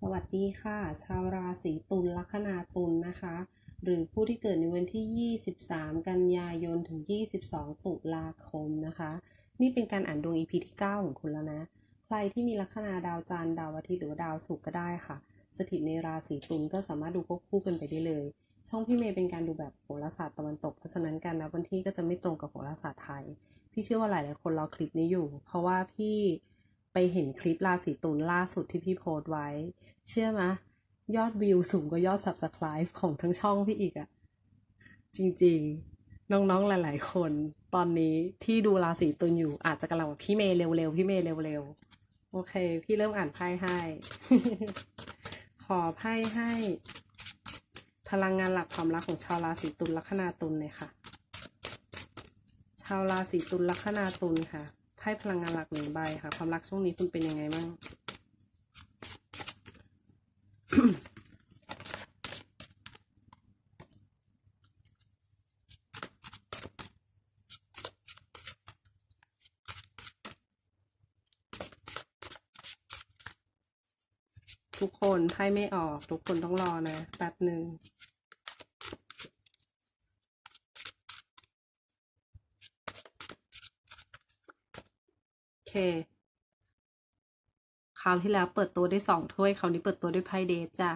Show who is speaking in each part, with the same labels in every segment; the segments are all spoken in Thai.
Speaker 1: สวัสดีค่ะ ชาวราศีตุลลัคนาตุลนะคะ หรือผู้ที่เกิดในวันที่ 23 กันยายนถึง 22 ตุลาคมนะคะ นี่เป็นการอ่านดวง EP ที่ 9 ของคุณแล้วนะ ใครที่มีลัคนาดาวจันทร์ดาวอาทิตย์หรือดาวศุกร์ก็ได้ค่ะ สถิตในราศีตุลก็สามารถดูควบคู่กันไปได้เลย ช่องพี่เมย์เป็นการดูแบบโหราศาสตร์ตะวันตก เพราะฉะนั้นการนับวันที่ก็จะไม่ตรงกับโหราศาสตร์ไทย พี่เชื่อว่าหลายๆคนรอคลิปนี้อยู่ เพราะว่าพี่ ไปเห็นคลิปราศีตุลล่าสุดที่พี่โพสต์ไว้ เชื่อไหมยอดวิวสูงกว่ายอด subscribe ของทั้งช่องพี่อีกอะจริงๆ น้องๆหลาย ๆ คนตอนนี้ที่ดูราศีตุลอยู่อาจจะกำลังพี่เมย์เร็วๆ พี่เมย์เร็วๆ โอเค พี่เริ่มอ่านไพ่ให้ ขอไพ่ให้ พลังงานหลักความรักของชาวราศีตุลลัคนาตุลเลยค่ะ ชาวราศีตุลลัคนาตุลค่ะ พ่พลังงานหลักหนึ่งใบค่ะ ความรักช่วงนี้คุณเป็นยังไงบ้างทุกคนไพ่ไม่ออก ทุกคนต้องรอนะแป๊บหนึ่ง โอเคคราวที่แล้วเปิดตัวได้สองถ้วย คราวนี้เปิดตัวด้วยไพ่เดทจ้ะ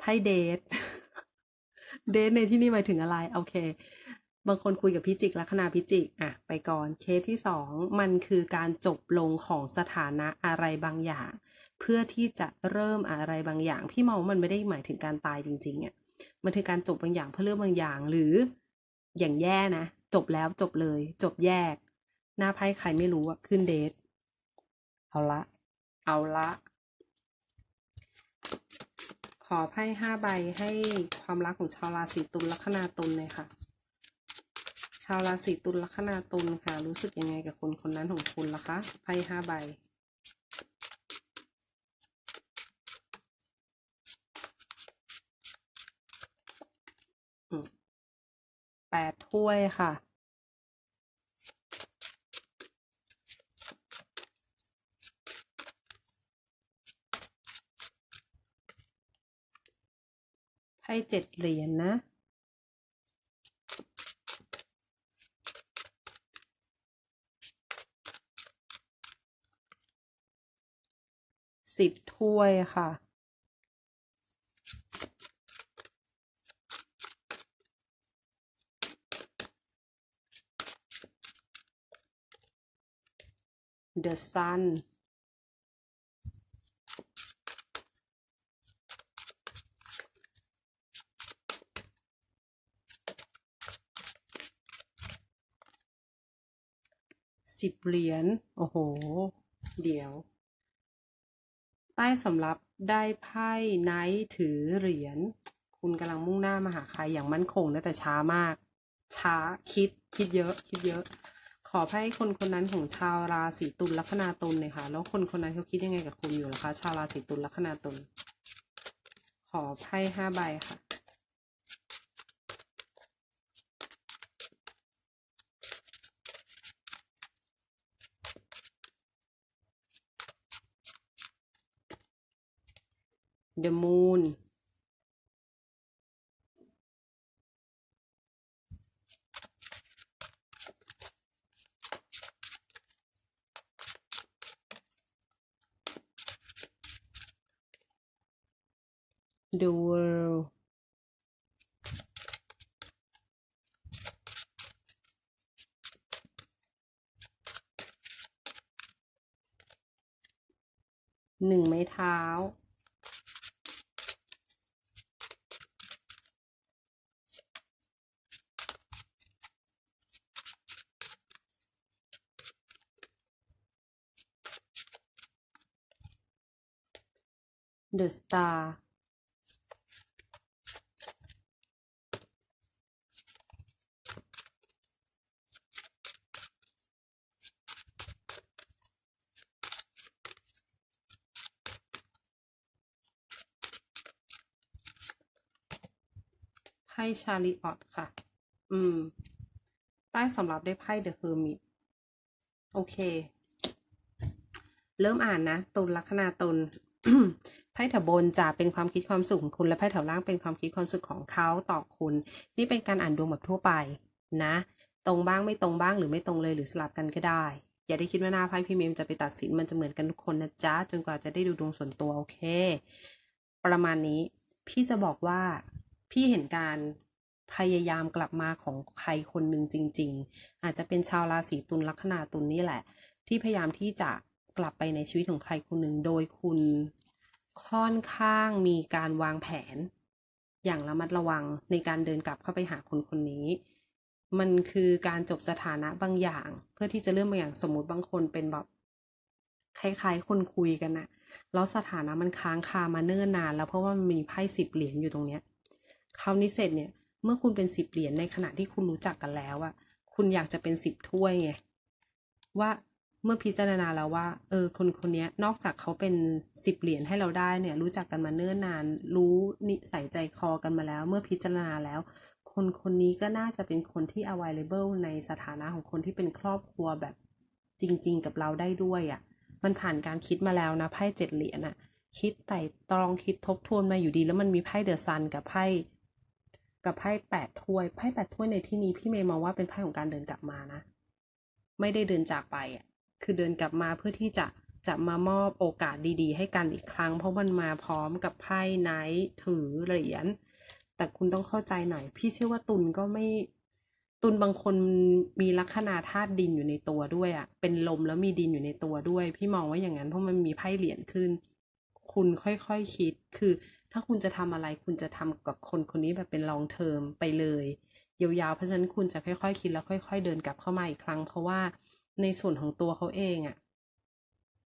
Speaker 1: ไพ่เดท เดทในที่นี่หมายถึงอะไร โอเค บางคนคุยกับพิจิกลัคนาพิจิก อะ ไปก่อน เคสที่สอง มันคือการจบลงของสถานะอะไรบางอย่าง เพื่อที่จะเริ่มอะไรบางอย่าง พี่มองว่ามันไม่ได้หมายถึงการตายจริงๆอะ มันคือการจบบางอย่างเพื่อเริ่มบางอย่าง หรืออย่างแย่นะ จบแล้วจบเลย จบแยก หน้าไพ่ใครไม่รู้อะขึ้นเดทเอาละ เอาละ ขอไพ่ห้าใบให้ความรักของชาวราศีตุลลัคนาตุลเลยค่ะ ชาวราศีตุลลัคนาตุลค่ะ รู้สึกยังไงกับคนคนนั้นของคุณล่ะคะไพ่ห้าใบแปดถ้วยค่ะ ไพ่เจ็ดเหรียญนะ สิบถ้วยค่ะ The Sun สิบเหรียญ โอ้โห เดี๋ยว ใต้สำรับได้ไพ่ไนท์ถือเหรียญ คุณกำลังมุ่งหน้ามาหาใครอย่างมั่นคงนะแต่ช้ามาก ช้าคิดคิดเยอะ คิดเยอะ ขอไพ่คนคนนั้นของชาวราศีตุลลัคนาตุลเลยค่ะ แล้วคนคนนั้นเขาคิดยังไงกับคุณอยู่ล่ะคะ ชาวราศีตุลลัคนาตุล ขอไพ่ห้าใบค่ะ The Moon The World หนึ่งไม้เท้า The Star ไพ่ชาลีออตค่ะ อืม ใต้สำหรับได้ไพ่เดอะเฮอร์มิต โอเค เริ่มอ่านนะตุลลัคนาตุล ไพ่แถวบนจะเป็นความคิดความสุขของคุณ และไพ่แถวล่างเป็นความคิดความสุขของเขาต่อคุณ นี่เป็นการอ่านดวงแบบทั่วไปนะ ตรงบ้างไม่ตรงบ้างหรือไม่ตรงเลยหรือสลับกันก็ได้ อย่าได้คิดว่าหน้าไพ่พี่เมมจะไปตัดสินมันจะเหมือนกันทุกคนนะจ๊ะจนกว่าจะได้ดูดวงส่วนตัวโอเค ประมาณนี้พี่จะบอกว่าพี่เห็นการพยายามกลับมาของใครคนหนึ่งจริง ๆ อาจจะเป็นชาวราศีตุลลัคนาตุลนี่แหละ ที่พยายามที่จะกลับไปในชีวิตของใครคนหนึ่งโดยคุณ ค่อนข้างมีการวางแผน อย่างระมัดระวังในการเดินกลับเข้าไปหาคนคนนี้ มันคือการจบสถานะบางอย่าง เพื่อที่จะเริ่มบางอย่างสมมติบางคนเป็นแบบคล้ายๆ คนคุยกันนะแล้วสถานะมันค้างคามาเนิ่นนาน แล้วเพราะว่ามันมีไพ่สิบเหรียญอยู่ตรงเนี้ยคราวนี้เสร็จเนี่ย เมื่อคุณเป็นสิบเหรียญในขณะที่คุณรู้จักกันแล้วอะคุณอยากจะเป็นสิบถ้วยไงว่า เมื่อพิจารณาแล้วว่า เออ คนคนนี้นอกจากเขาเป็นสิบเหรียญให้เราได้เนี่ย รู้จักกันมาเนิ่นนาน รู้นิสัยใจคอกันมาแล้ว เมื่อพิจารณาแล้ว คนคนนี้ก็น่าจะเป็นคนที่ available ในสถานะของคนที่เป็นครอบครัวแบบจริง ๆ กับเราได้ด้วยอะ่ะ มันผ่านการคิดมาแล้วนะไพ่เจ็ดเหรียญอะคิดไต่ตรองคิดทบทวนมาอยู่ดี แล้วมันมีไพ่เดอะซันกับไพ่กับไพ่แปดถ้วยไพ่แปดถ้วยในที่นี้พี่เมย์มองว่าเป็นไพ่ของการเดินกลับมานะ ไม่ได้เดินจากไปอะ คือเดินกลับมาเพื่อที่จะจะมามอบโอกาสดีๆ ให้กันอีกครั้ง เพราะมันมาพร้อมกับไพ่ไนท์ถือเหรียญแต่คุณต้องเข้าใจหน่อย พี่เชื่อว่าตุลก็ไม่ตุลบางคนมีลัคนาธาตุดินอยู่ในตัวด้วยอะ่ะเป็นลมแล้วมีดินอยู่ในตัวด้วย พี่มองว่าอย่างนั้นเพราะมันมีไพ่เหรียญขึ้น คุณค่อยๆคคิด คือ ถ้าคุณจะทำอะไรคุณจะทำกับคนคนนี้แบบเป็นลองเทอมไปเลย ยาวๆ เพราะฉะนั้นคุณจะค่อยๆ คิดแล้วค่อย ๆ เดินกลับเข้ามาอีกครั้ง เพราะว่า ในส่วนของตัวเขาเองอะ่ะ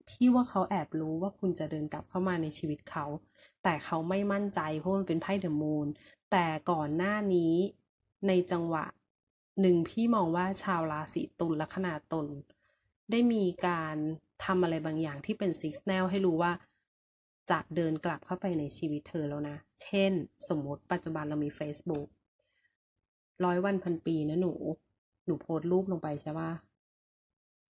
Speaker 1: พี่ว่าเขาแอบรู้ว่าคุณจะเดินกลับเข้ามาในชีวิตเขา แต่เขาไม่มั่นใจเพราะมันเป็นไพ่เดอะมูนแต่ก่อนหน้านี้ในจังหวะหนึ่งพี่มองว่าชาวราศีตุลลัคนาตุลได้มีการทำอะไรบางอย่างที่เป็นซิกแนลให้รู้ว่าจะเดินกลับเข้าไปในชีวิตเธอแล้วนะ เช่น สมมติปัจจุบันเรามี Facebook ร้อยวันพันปีนะหนู หนูโพสต์รูปลงไปใช่ปะ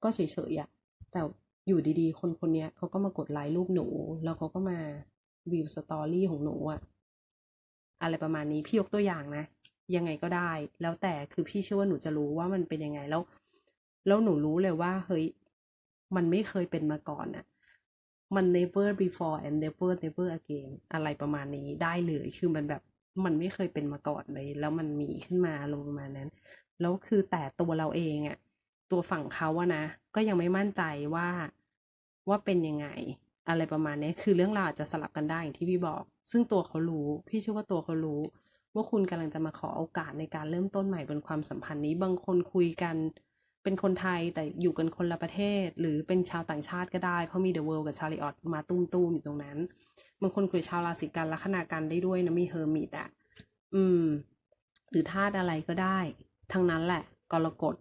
Speaker 1: ก็เฉยๆอะแต่อยู่ดีๆ คนคนนี้เขาก็มากดไลค์รูปหนู แล้วเขาก็มาวิวสตอรี่ของหนูอะอะไรประมาณนี้พี่ยกตัวอย่างนะ ยังไงก็ได้ แล้วแต่คือพี่เชื่อว่าหนูจะรู้ว่ามันเป็นยังไงแล้ว แล้วหนูรู้เลยว่า เฮ้ย มันไม่เคยเป็นมาก่อนอะมัน never before and never never again อะไรประมาณนี้ได้เลยคือมันแบบมันไม่เคยเป็นมาก่อนเลย แล้วมันมีขึ้นมาลงมานั้น แล้วคือแต่ตัวเราเองอะ ตัวฝั่งเขาอะนะ ก็ยังไม่มั่นใจว่าว่าเป็นยังไง อะไรประมาณนี้คือเรื่องราวอาจจะสลับกันได้อย่างที่พี่บอก ซึ่งตัวเขารู้ พี่เชื่อว่าตัวเขารู้ ว่าคุณกำลังจะมาขอโอกาสในการเริ่มต้นใหม่บนความสัมพันธ์นี้ บางคนคุยกัน เป็นคนไทยแต่อยู่กันคนละประเทศ หรือเป็นชาวต่างชาติก็ได้ เพราะมีเดอะเวิลด์กับชาลิออตมาตุ้มๆอยู่ตรงนั้น บางคนคุยชาวราศีกันลัคนากันได้ด้วยนะมีเฮอร์มิตอะ อืม หรือธาตุอะไรก็ได้ ทั้งนั้นแหละกรกฎ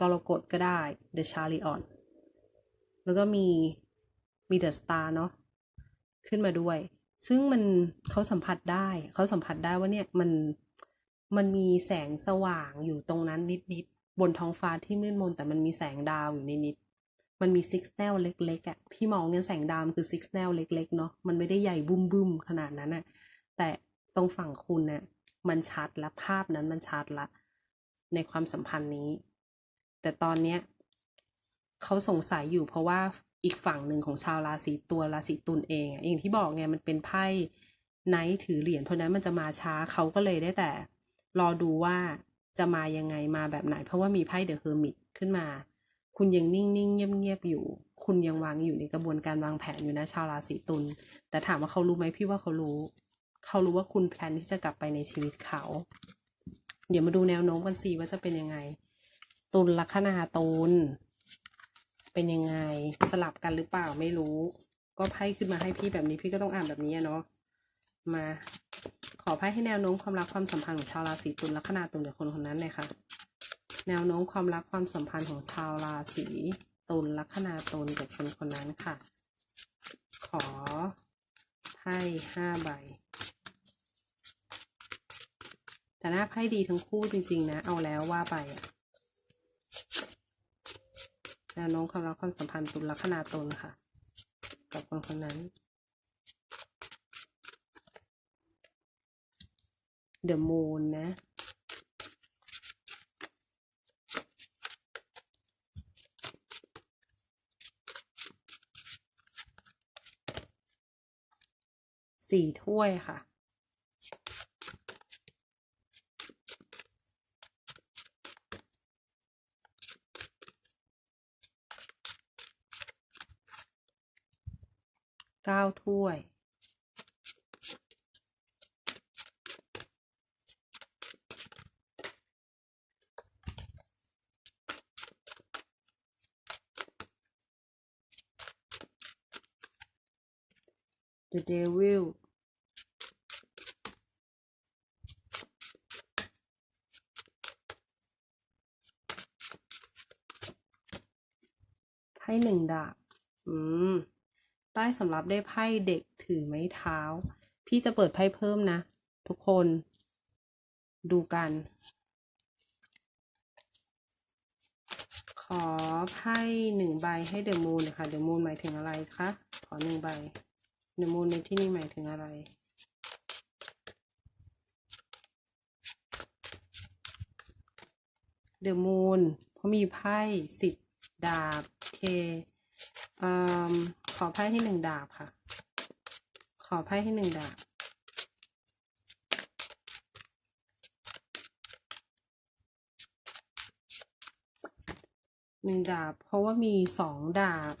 Speaker 1: กรกฎก็ได้ The Chariot แล้วก็มีมี The Star เนาะขึ้นมาด้วย ซึ่งมันเขาสัมผัสได้ เขาสัมผัสได้ว่าเนี่ยมันมันมีแสงสว่างอยู่ตรงนั้นนิดๆบนท้องฟ้าที่มืดมนแต่มันมีแสงดาวอยู่ในนิดมันมีซิกแนลเล็กๆอะ่ะพี่มองเนี่ยแสงดาวคือซิกแนลเล็ก ๆ เนาะมันไม่ได้ใหญ่บุ้มบุ้มขนาดนั้นอะ่ะแต่ตรงฝั่งคุณเนี่ยมันชัดและภาพนั้นมันชัดละ ในความสัมพันธ์นี้ แต่ตอนเนี้ยเขาสงสัยอยู่เพราะว่าอีกฝั่งหนึ่งของชาวราศีตัวราศีตุลเองอะอย่างที่บอกไงมันเป็นไพ่ไนท์ถือเหรียญเพราะนั้นมันจะมาช้าเขาก็เลยได้แต่ รอดูว่าจะมายังไงมาแบบไหน เพราะว่ามีไพ่เดอะเฮอร์มิตขึ้นมา คุณยังนิ่งๆเงียบๆอยู่ คุณยังวางอยู่ในกระบวนการวางแผนอยู่นะชาวราศีตุลแต่ถามว่าเขารู้ไหมพี่ว่าเขารู้ เขารู้ว่าคุณแพลนที่จะกลับไปในชีวิตเขา เดี๋ยวมาดูแนวโน้มกันสิว่าจะเป็นยังไง ตุลลัคนาตุลเป็นยังไงสลับกันหรือเปล่าไม่รู้ ก็ไพ่ขึ้นมาให้พี่แบบนี้พี่ก็ต้องอ่านแบบนี้เนาะมา ขอไพ่ให้แนวโน้มความรักความสัมพันธ์ของชาวราศีตุลลัคนาตุลเดี๋ยวคนคนนั้นเลยค่ะ แนวโน้มความรักความสัมพันธ์ของชาวราศีตุลลัคนาตุลกับคนคนนั้นค่ะ ขอไพ่ห้าใบแต่หน้าไพ่ดีทั้งคู่จริง ๆ นะ เอาแล้วว่าไปอะ แนวโน้มความรักความสัมพันธ์ตุลลัคณะตนค่ะ กับคนคนนั้น เดอะมูนนะสี่ถ้วยค่ะ เก้าถ้วย The Devil ไพ่หนึ่งดาบ อืม ต้สำรับได้ไพ่เด็กถือไม้เท้า พี่จะเปิดไพ่เพิ่มนะ ทุกคน ดูกัน ขอไพ่หนึ่งใบให้เดอะมูนนะคะเดอะมูนหมายถึงอะไรคะ ขอหนึ่งใบเดอะมูนในที่นี้หมายถึงอะไรเดอะมูนเพรามีไพ่สิบดาบเคอ่อ ขอไพ่ให้หนึ่งดาบค่ะ ขอไพ่ให้หนึ่งดาบ หนึ่งดาบ เพราะว่ามีสองดาบ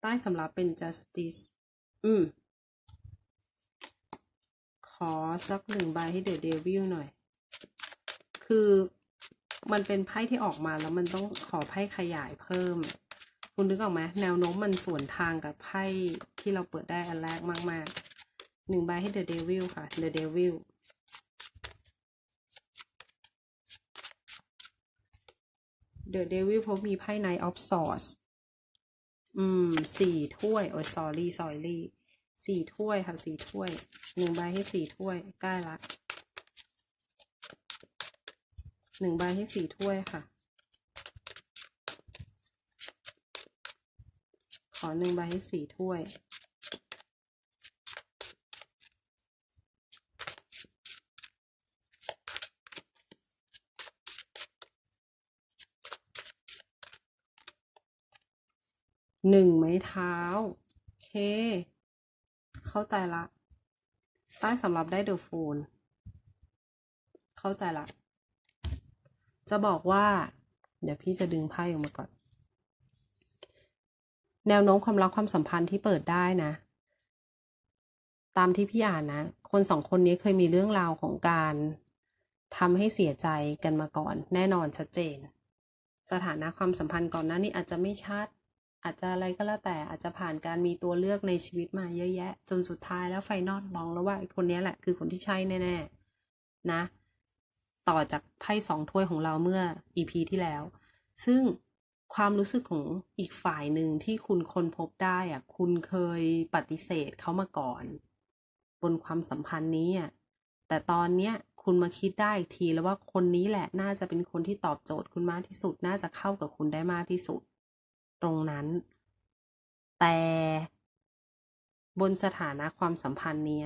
Speaker 1: ใต้สำรับเป็น justice อืม ขอสักหนึ่งใบให้เดอะเดวิลหน่อย คือมันเป็นไพ่ที่ออกมาแล้วมันต้องขอไพ่ขยายเพิ่ม คุณนึกออกไหมแนวโน้มมันสวนทางกับไพ่ที่เราเปิดได้อันแรกมากๆหนึ่งใบให้เดอะเดวิลค่ะเดอะเดวิล The Devil เพราะมีไพ่ Knight of Swords อืม สี่ถ้วย โอ้ย sorry sorry สี่ถ้วยค่ะ สี่ถ้วย หนึ่งใบให้สี่ถ้วย ใกล้ละ หนึ่งใบให้สี่ถ้วยค่ะ อหนึ่งใบให้สี่ถ้วย หนึ่งไม้เท้า โอเค เข้าใจละ ใต้สำหรับได้เดอะโฟน เข้าใจละ จะบอกว่า เดี๋ยวพี่จะดึงไพ่ออกมาก่อน แนวโน้มความรักความสัมพันธ์ที่เปิดได้นะ ตามที่พี่อ่านนะ คนสองคนนี้เคยมีเรื่องราวของการทำให้เสียใจกันมาก่อน แน่นอนชัดเจน สถานะความสัมพันธ์ก่อนหน้านี้อาจจะไม่ชัด อาจจะอะไรก็แล้วแต่อาจจะผ่านการมีตัวเลือกในชีวิตมาเยอะแยะ จนสุดท้ายแล้วไฟนอลมองแล้วว่าคนนี้แหละคือคนที่ใช่แน่ๆนะ ต่อจากไพ่สองถ้วยของเราเมื่อ EP ที่แล้ว ซึ่ง ความรู้สึกของอีกฝ่ายหนึ่งที่คุณค้นพบได้อะคุณเคยปฏิเสธเขามาก่อน บนความสัมพันธ์นี้อะแต่ตอนเนี้ยคุณมาคิดได้อีกทีแล้วว่าคนนี้แหละน่าจะเป็นคนที่ตอบโจทย์คุณมากที่สุด น่าจะเข้ากับคุณได้มากที่สุด ตรงนั้น แต่บนสถานะความสัมพันธ์นี้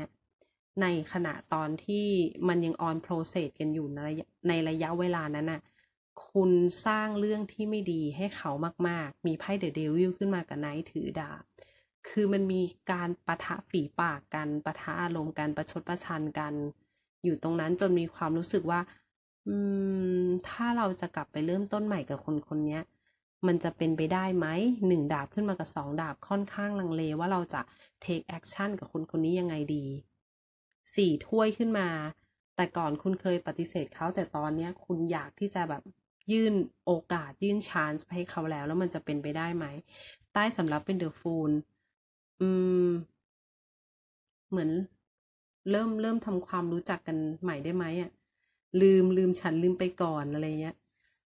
Speaker 1: ในขณะตอนที่มันยังออนโปรเซสกันอยู่ในระยะในระยะเวลานั้นน่ะ คุณสร้างเรื่องที่ไม่ดีให้เขามาก ๆ มีไพ่เดอะเดวิลขึ้นมากับไนท์ถือดาบ คือมันมีการปะทะฝีปากกันปะทะอารมณ์กันประชดประชันกัน อยู่ตรงนั้นจนมีความรู้สึกว่า อืม ถ้าเราจะกลับไปเริ่มต้นใหม่กับคนคนนี้มันจะเป็นไปได้ไหมหนึ่งดาบขึ้นมากับสองดาบค่อนข้างลังเลว่าเราจะ take action กับคนคนนี้ยังไงดีสี่ถ้วยขึ้นมา แต่ก่อนคุณเคยปฏิเสธเขาแต่ตอนเนี้ยคุณอยากที่จะแบบ ยื่นโอกาสยื่นชานส์ให้เขาแล้ว แล้วมันจะเป็นไปได้ไหม ใต้สำรับเป็นเดอะฟูลอืม เหมือนเริ่มเริ่มทำความรู้จักกันใหม่ได้ไหมอะ ลืมลืมฉันลืมไปก่อนอะไรเงี้ย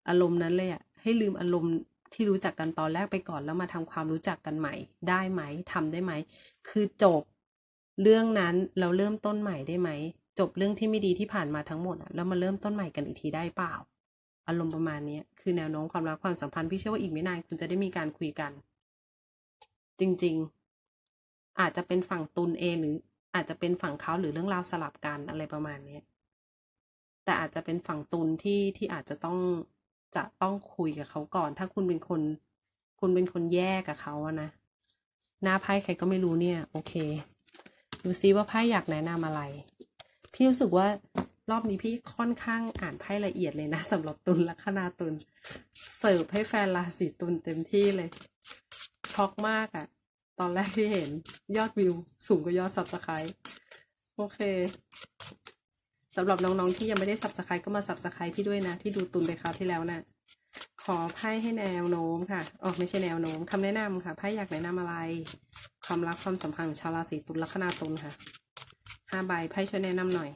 Speaker 1: อารมณ์นั้นเลยอะ ให้ลืมอารมณ์ที่รู้จักกันตอนแรกไปก่อนแล้วมาทำความรู้จักกันใหม่ ได้ไหมทำได้ไหม คือจบเรื่องนั้นเราเริ่มต้นใหม่ได้ไหม จบเรื่องที่ไม่ดีที่ผ่านมาทั้งหมดอะแล้วมาเริ่มต้นใหม่กันอีกทีได้เปล่า อารมณ์ประมาณนี้คือแนวโน้มความรักความสัมพันธ์พี่เชื่อว่าอีกไม่นานคุณจะได้มีการคุยกัน จริงๆ อาจจะเป็นฝั่งตุนเองหรือ อาจจะเป็นฝั่งเขาหรือเรื่องราวสลับกันอะไรประมาณนี้แต่อาจจะเป็นฝั่งตุลที่ที่อาจจะต้องจะต้องคุยกับเขาก่อน ถ้าคุณเป็นคน คุณเป็นคนแยกกับเขาอะนะหน้าไพ่ใครก็ไม่รู้เนี่ย โอเค ดูซิว่าไพ่อยากแนะนำอะไร พี่รู้สึกว่า รอบนี้พี่ค่อนข้างอ่านไพ่ละเอียดเลยนะสำหรับตุลลัคนาตุลเสิร์ฟให้แฟนราศีตุลเต็มที่เลย ช็อกมากอะตอนแรกที่เห็นยอดวิว สูงกว่ายอด subscribe โอเคสำหรับน้องๆที่ยังไม่ได้ subscribe ก็มา subscribe พี่ด้วยนะ ที่ดูตุนไปคราวที่แล้วนะ่ะขอไพ่ให้แนวโน้มค่ะอ๋อไม่ใช่แนวโน้มคำแนะนำค่ะไพ่อยากแนะนำอะไร ความรักความสัมพันธ์ของชาวราศีตุลลัคนาตุลค่ะห้าใบไพ่ช่วยแนะนำหน่อย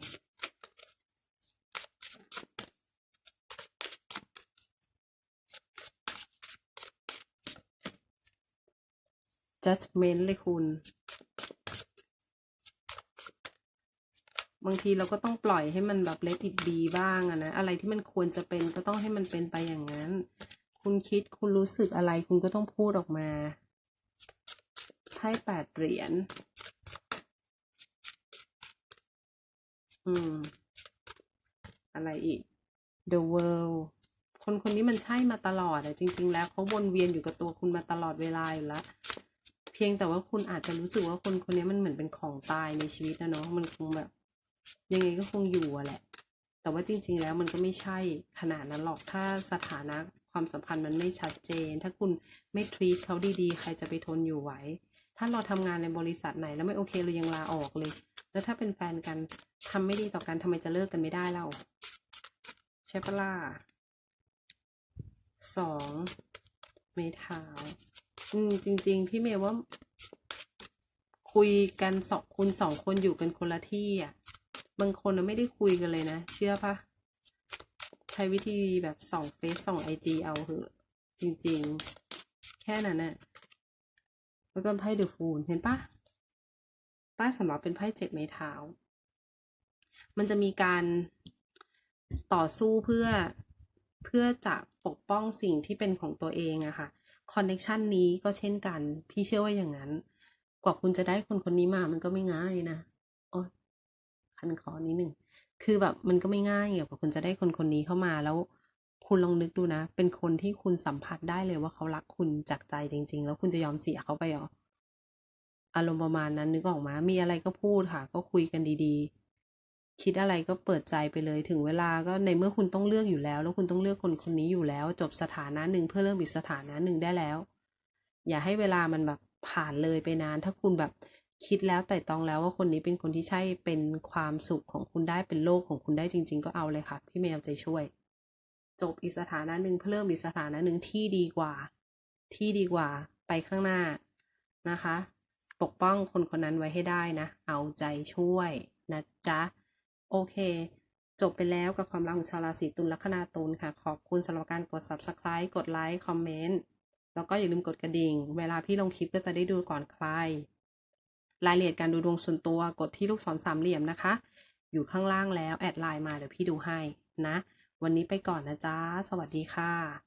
Speaker 1: judgment เลยคุณ บางทีเราก็ต้องปล่อยให้มันแบบ let it be บ้างอะนะ อะไรที่มันควรจะเป็นก็ต้องให้มันเป็นไปอย่างนั้น คุณคิดคุณรู้สึกอะไรคุณก็ต้องพูดออกมาไพ่แปดเหรียญ อืม อะไรอีก the world คนคนนี้มันใช่มาตลอดอะจริง ๆ แล้วเขาวนเวียนอยู่กับตัวคุณมาตลอดเวลาอยู่แล้ว เพียงแต่ว่าคุณอาจจะรู้สึกว่าคนคนนี้มันเหมือนเป็นของตายในชีวิตนะเนาะมันคงแบบ ยังไงก็คงอยู่อะแหละ แต่ว่าจริง ๆ แล้วมันก็ไม่ใช่ขนาดนั้นหรอกถ้าสถานะความสัมพันธ์มันไม่ชัดเจน ถ้าคุณไม่ทรีตเขาดีๆ ใครจะไปทนอยู่ไหว ถ้าเราทำงานในบริษัทไหนแล้วไม่โอเคเรายังลาออกเลย แล้วถ้าเป็นแฟนกันทำไม่ดีต่อกันทำไมจะเลิกกันไม่ได้เล่าใช่ปะล่ะสองเมทาว อืมจริง ๆ พี่เมย์ว่า คุยกันสองคุณสองคนอยู่กันคนละที่อะ บางคนไม่ได้คุยกันเลยนะ เชื่อปะใช้วิธีแบบส่องเฟซส่องไอจีเอาเหอะ จริง ๆ แค่นั้นน่ะแล้วก็ไพ่เดอะฟูลเห็นปะใต้สำหรับเป็นไพ่เจ็ดไม้เท้า มันจะมีการต่อสู้เพื่อเพื่อจะปกป้องสิ่งที่เป็นของตัวเองอะค่ะ คอนเน c ชันนี้ก็เช่นกัน พี่เชื่อว่าอย่างนั้น กว่าคุณจะได้คนคนนี้มามันก็ไม่ง่ายนะโอ้คันคอนิดหนึ่งคือแบบมันก็ไม่ง่ายอะกว่าคุณจะได้คนคนนี้เข้ามาแล้ว คุณลองนึกดูนะ เป็นคนที่คุณสัมผัสได้เลยว่าเขารักคุณจากใจจริง ๆ แล้วคุณจะยอมเสียเขาไปหรออารมณ์ประมาณนั้นนึกออกมามีอะไรก็พูดค่ะ ก็คุยกันดี ๆ คิดอะไรก็เปิดใจไปเลยถึงเวลาก็ในเมื่อคุณต้องเลือกอยู่แล้ว แล้วคุณต้องเลือกคนคนนี้อยู่แล้ว จบสถานะหนึ่งเพื่อเริ่มอีกสถานะหนึ่งได้แล้ว อย่าให้เวลามันแบบผ่านเลยไปนาน ถ้าคุณแบบคิดแล้วแต่ตองแล้วว่าคนนี้เป็นคนที่ใช่เป็นความสุขของคุณได้เป็นโลกของคุณได้จริง ๆ ก็เอาเลยค่ะ พี่เมย์เอาใจช่วย จบอีกสถานะหนึ่งเพื่อเริ่มอีกสถานะหนึ่งที่ดีกว่า ที่ดีกว่าไปข้างหน้านะคะ ปกป้องคนคนนั้นไว้ให้ได้นะ เอาใจช่วยนะจ๊ะ โอเค จบไปแล้วกับความรักของชาวราศีตุลลัคนาตุลค่ะ ขอบคุณสำหรับการกด subscribe กดไลค์คอมเมนต์แล้วก็อย่าลืมกดกระดิ่ง เวลาพี่ลงคลิปก็จะได้ดูก่อนใคร รายละเอียดการดูดวงส่วนตัวกดที่ลูกศรสามเหลี่ยมนะคะ อยู่ข้างล่างแล้วแอดไลน์มาเดี๋ยวพี่ดูให้นะ วันนี้ไปก่อนนะจ๊ะ สวัสดีค่ะ